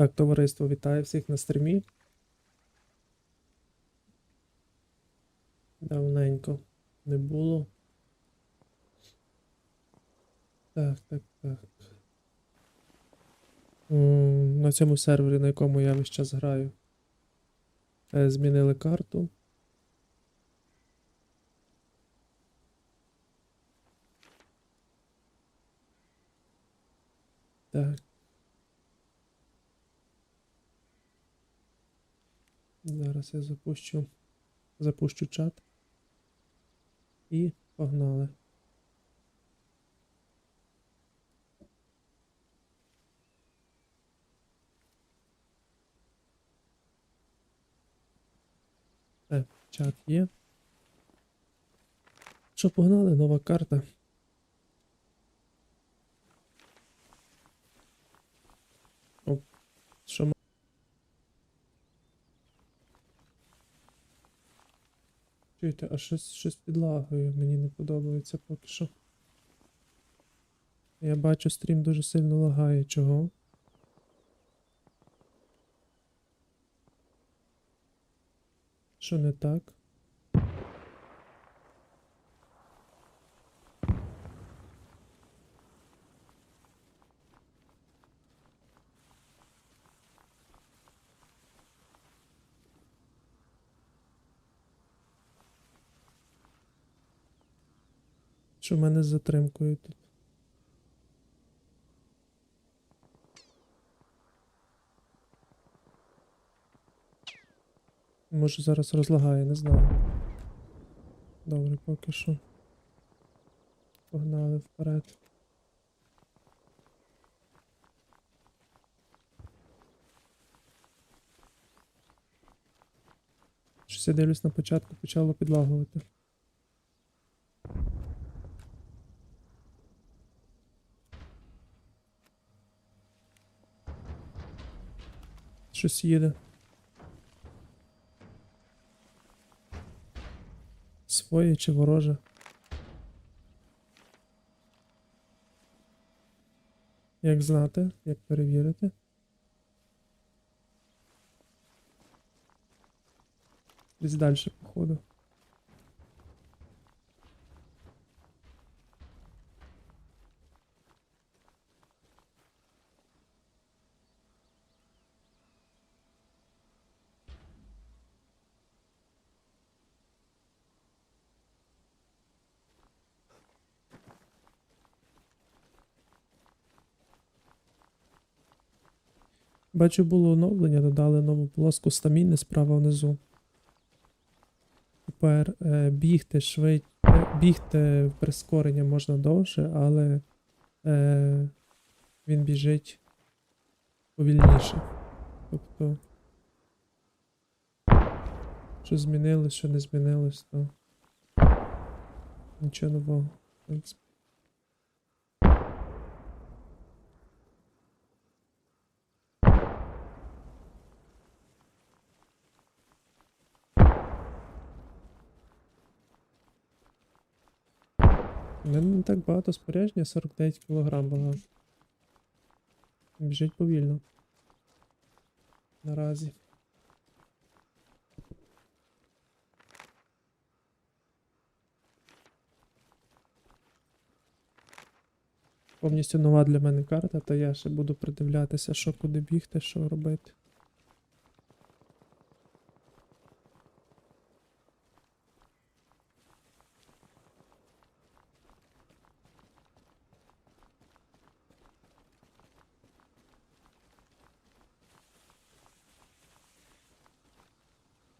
Так, товариство, вітаю всіх на стрімі. Давненько не було. Так, так, так. На цьому сервері, на якому я весь час граю, е, змінили карту. Так. Зараз я запущу, запущу чат. І погнали. Так, чат є. Що, погнали? Нова карта. Чуєте, а щось, щось підлагою мені не подобається поки що. Я бачу, стрім дуже сильно лагає. Чого? Що не так? Що в мене з затримкою тут? Може зараз розлагає, не знаю. Добре, поки що. Погнали вперед. Щось я дивлюсь на початку, почало підлагувати. Щось їде. Своє чи вороже? Як знати, як перевірити? Десь далі, походу. Бачу, було оновлення, додали нову полоску стаміни справа внизу. Тепер е, бігти швид... е, бігти прискорення можна довше, але е, він біжить повільніше. Тобто. Що змінилось, що не змінилось, то нічого нового. в принципі. Мене не так багато спорядження, 49 кг багато. Біжить повільно. Наразі. Повністю нова для мене карта, то я ще буду придивлятися, що куди бігти, що робити.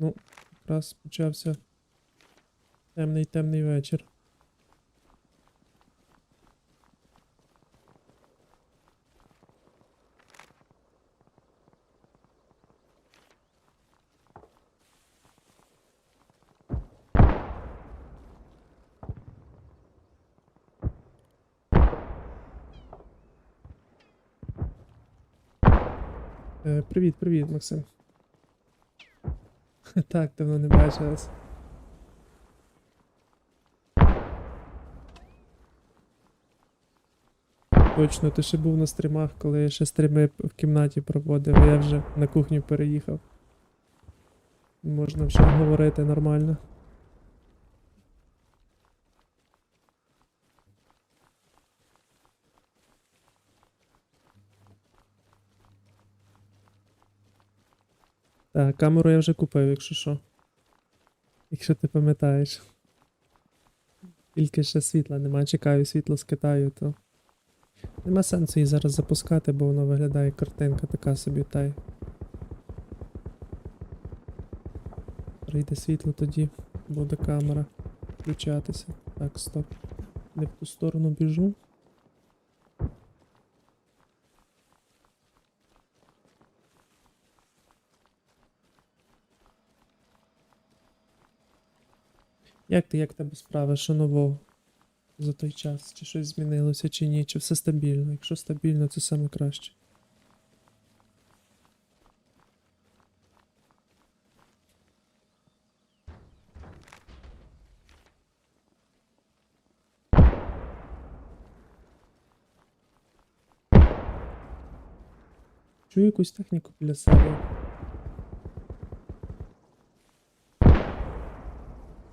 Ну, якраз почався темний темний вечір. Е, привіт, привіт, Максим. Так, давно не бачилась. Точно, ти ще був на стрімах, коли я ще стріми в кімнаті проводив, а я вже на кухню переїхав. Можна вже говорити нормально. Так, камеру я вже купив, якщо що. Якщо ти пам'ятаєш. Тільки ще світла нема, чекаю світло з Китаю, то. Нема сенсу її зараз запускати, бо воно виглядає картинка така собі та й. Прийде світло тоді, буде камера включатися. Так, стоп. Не в ту сторону біжу. Як ти, як тебе справи, що нового за той час? Чи щось змінилося, чи ні? Чи все стабільно? Якщо стабільно, це саме краще. Чую якусь техніку біля себе.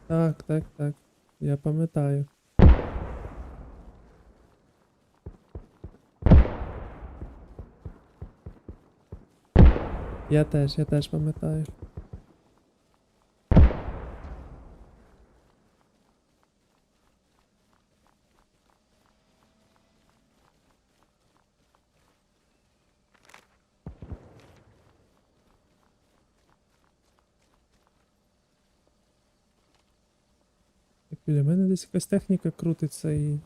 Так, так, так. Я пам'ятаю. Я теж, я теж пам'ятаю. Біля мене десь якась техніка крутиться і.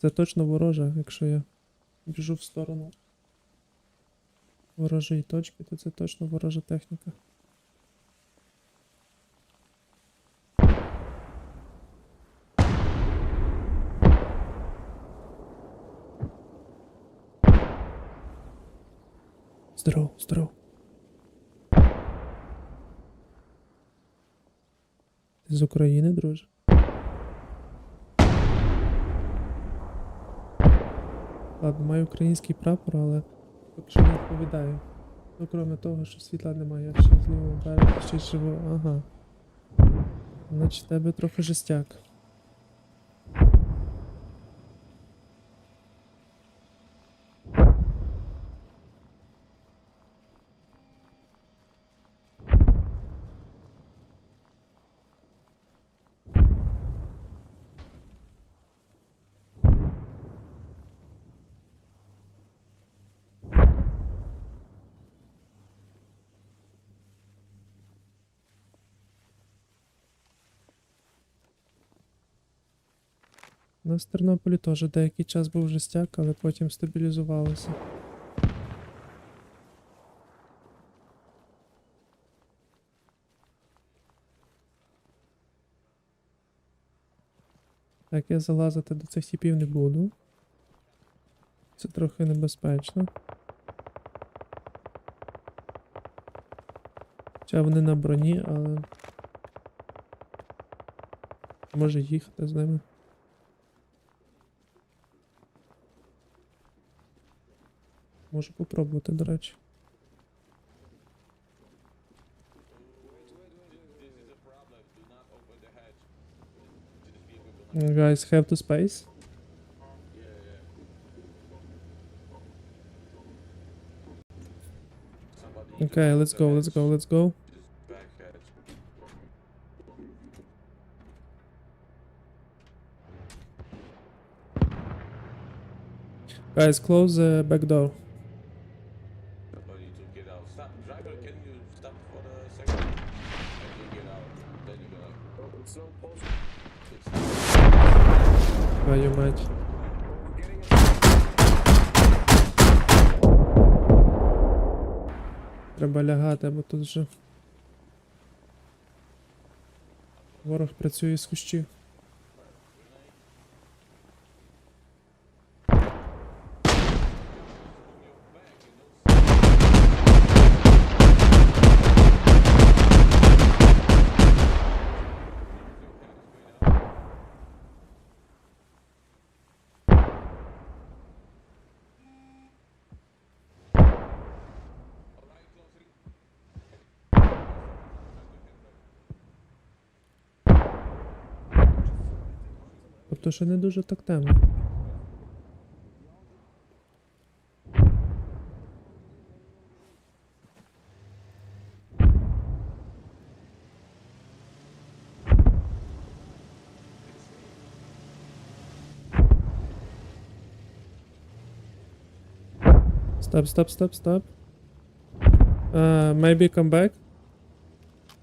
Це точно ворожа, якщо я біжу в сторону ворожої точки, то це точно ворожа техніка. Здоров, здоров. З України, друже? Ладно, маю український прапор, але поки що не відповідаю. Ну, крім того, що світла немає, я ще з лівого берега ще живу. Ага. Значить, тебе трохи жестяк. У нас в Тернополі теж деякий час був жестяк, але потім стабілізувалося. Так, я залазити до цих типів не буду. Це трохи небезпечно. Хоча вони на броні, але. Може їхати з ними. Можу попробувати, до речі. You guys have to space? Okay, let's go, let's go, let's go. Guys, close the back door. Твою мать. Треба лягати, бо тут вже. Ворог працює з кущів. Тобто ще не дуже так темно. Stop, stop, stop, stop. Uh, maybe come back.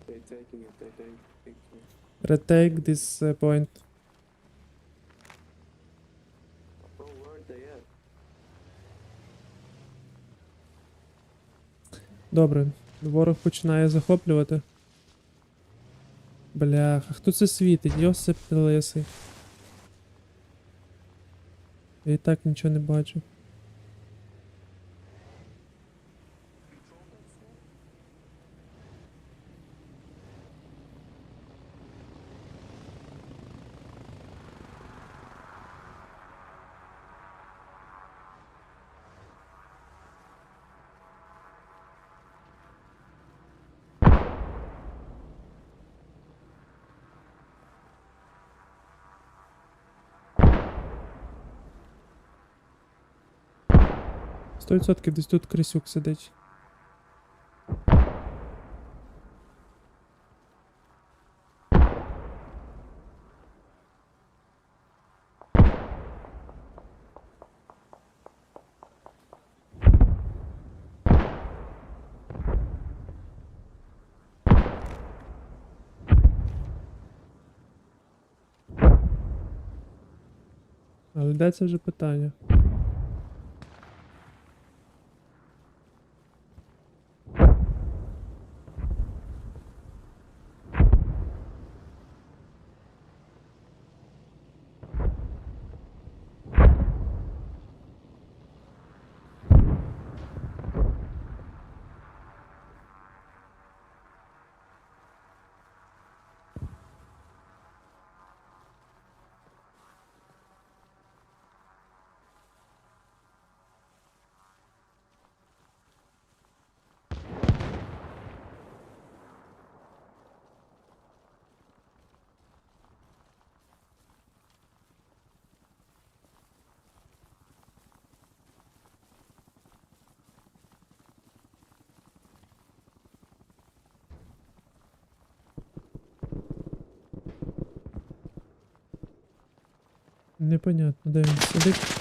They taking it, they take, taking it. Retake this uh, point. Добре, ворог починає захоплювати. Бляха, хто це світить? Йосип лисий. Я і так нічого не бачу. Сто відсотків десь тут Крисюк сидить. Але де це вже питання? Непонятно, де він сидить.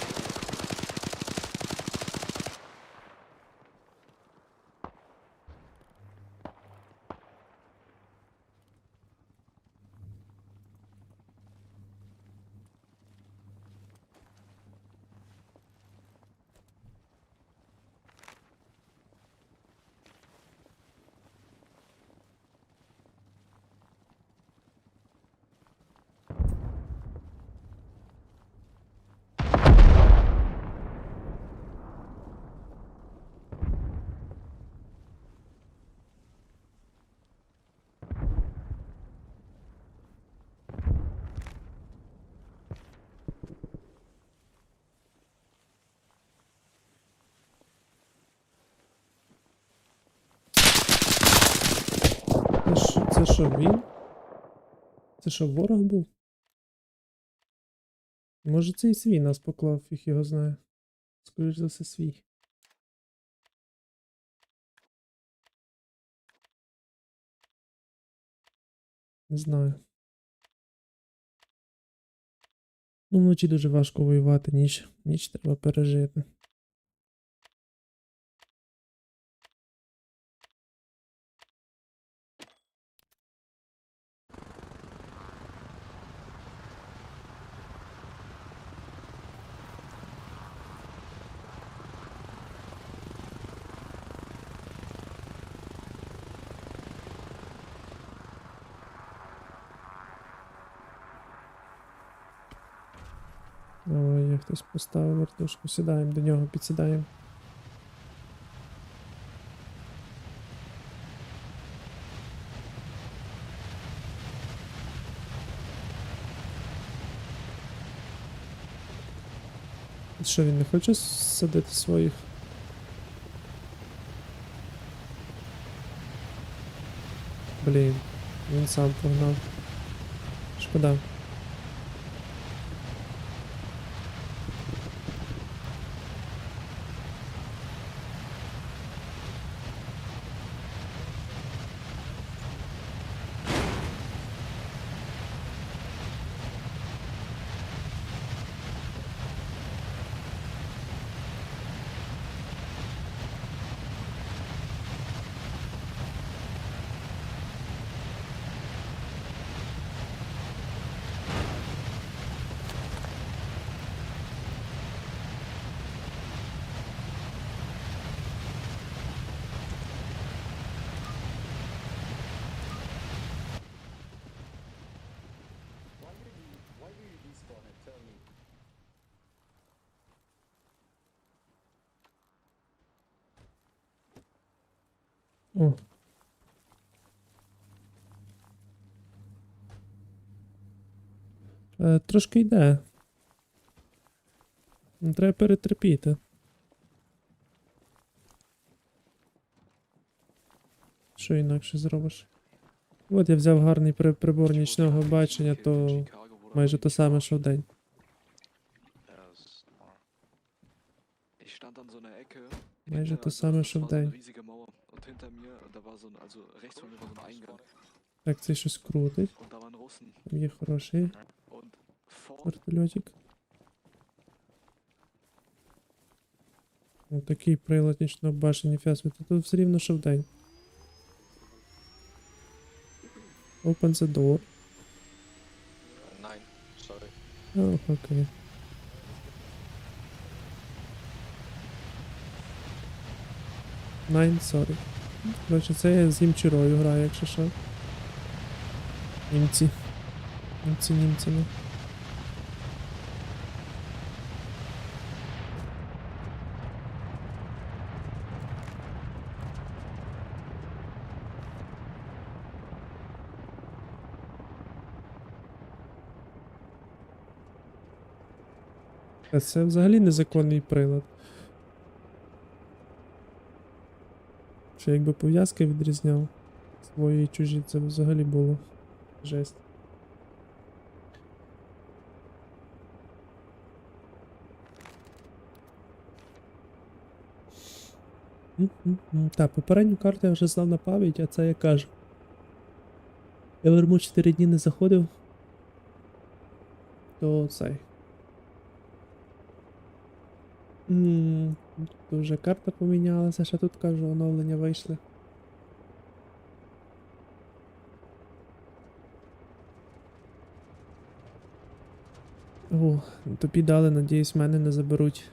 Це що, він? Це що, ворог був? Може це і свій нас поклав, фіг його знає. Скоріш за все свій. Не знаю. Ну, вночі дуже важко воювати, ніч. Ніч треба пережити. Ой, є хтось поставив вертушку. Сідаємо до нього, підсідаємо. Що він не хоче садити своїх? Блін, він сам погнав. Шкода. О. Е, трошки йде. Треба перетерпіти. Що інакше зробиш? От я взяв гарний при- прибор нічного бачення, то майже те саме, що вдень. Stand an so einer Ecke. Майже те саме, das що war so eine riesige Mauer. Und hinter mir, da war so ein, also rechts von mir war so ein Eingang. Так, це щось крутить. Und da waren Russen. Там є хороший вертольотик. Ось такий прилад нічного бачення фіасми. Тут все рівно, що вдень. Open the door. Nein, sorry. О, окей. Nine, sorry. Коротше, це з німчурою граю, якщо що. Німці. Німці німцями. Та Це взагалі незаконний прилад. Ще якби пов'язки відрізняв свої і чужі, це б взагалі було жесть. Так, попередню карту я вже знав на пам'ять, а це я кажу. Я Верму 4 дні не заходив. То цей. Тут вже карта помінялася, ще тут кажу, оновлення вийшли. О, тобі дали, надіюсь, мене не заберуть.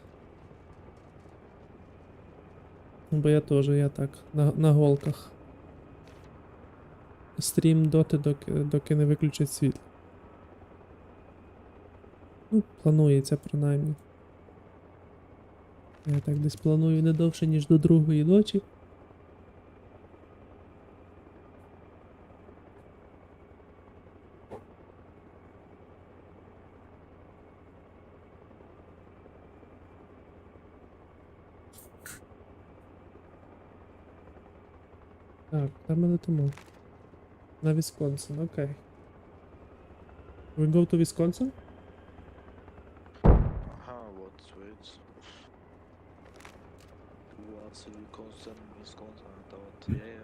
Бо я теж, я так, на, на голках. Стрім доти, доки, доки не виключать світло. Ну, планується принаймні. Я так десь планую не довше, ніж до другої ночі. Так, там ми летимо. На Вісконсин, окей. We go to Wisconsin? Sylkosen, Wisconsin, dauert sehr